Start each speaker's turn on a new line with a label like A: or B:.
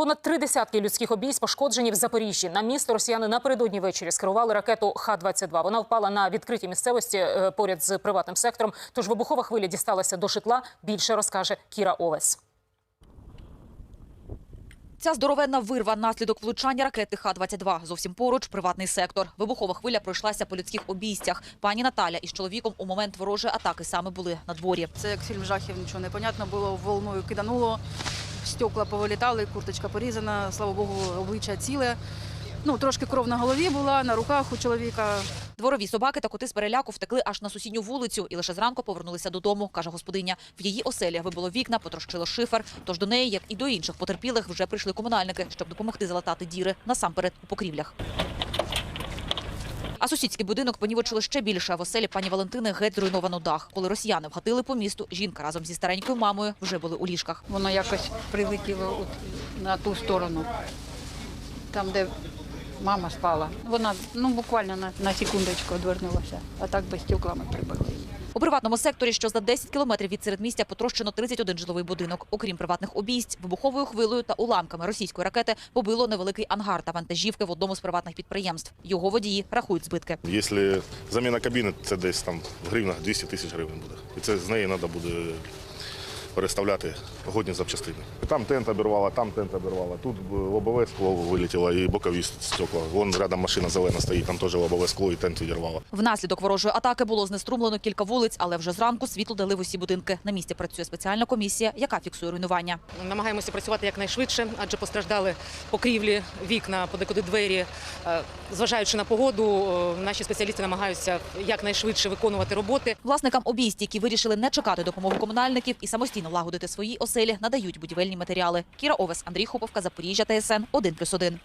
A: Понад три десятки людських обійсть пошкоджені в Запоріжжі. На місто росіяни напередодні ввечері скерували ракету Х-22. Вона впала на відкритій місцевості е, поряд з приватним сектором. Тож вибухова хвиля дісталася до житла. Більше розкаже Кіра Овес.
B: Ця здоровенна вирва – наслідок влучання ракети Х-22. Зовсім поруч – приватний сектор. Вибухова хвиля пройшлася по людських обійстях. Пані Наталя із чоловіком у момент ворожої атаки саме були на дворі.
C: Це як фільм жахів, нічого не понятно було. Волною кидануло, стекла повилітали, курточка порізана, слава Богу, обличчя ціле. Ну, трошки кров на голові була, на руках у чоловіка.
B: Дворові собаки та коти з переляку втекли аж на сусідню вулицю і лише зранку повернулися додому, каже господиня. В її оселі вибило вікна, потрощило шифер. Тож до неї, як і до інших потерпілих, вже прийшли комунальники, щоб допомогти залатати діри насамперед у покрівлях. А сусідський будинок понівочили ще більше. В оселі пані Валентини геть зруйновано дах. Коли росіяни вгатили по місту, жінка разом зі старенькою мамою вже були у ліжках.
C: Воно якось прилетіло от на ту сторону, там, де мама спала. Вона ну, буквально на, на секундочку одвернулася, а так би стеклами прибили її.
B: У приватному секторі, що за 10 кілометрів від середмістя, потрощено 31 житловий будинок. Окрім приватних обійсть, вибуховою хвилою та уламками російської ракети побило невеликий ангар та вантажівки в одному з приватних підприємств. Його водії рахують збитки.
D: Якщо заміна кабіни, це десь там в гривнах 200 тисяч гривень буде. І це з неї треба буде переставляти годні запчастини. Там тент обірвала, там тент обірвала. Тут лобове скло вилетіло і бокові стекла. Вон рядом машина зелена стоїть, там теж лобове скло і тент відірвало.
B: Внаслідок ворожої атаки було знеструмлено кілька вулиць, але вже зранку світло дали в усі будинки. На місці працює спеціальна комісія, яка фіксує руйнування.
E: Намагаємося працювати якнайшвидше, адже постраждали покрівлі, вікна, подекуди двері. Е, Зважаючи на погоду, е, наші спеціалісти намагаються якнайшвидше виконувати роботи.
B: Власникам обійсть, які вирішили не чекати допомоги комунальників і самостійно лагодити свої оселі, надають будівельні матеріали. Кіра Овес, Андрій Хоповка, Запоріжжя, ТСН 1+,1.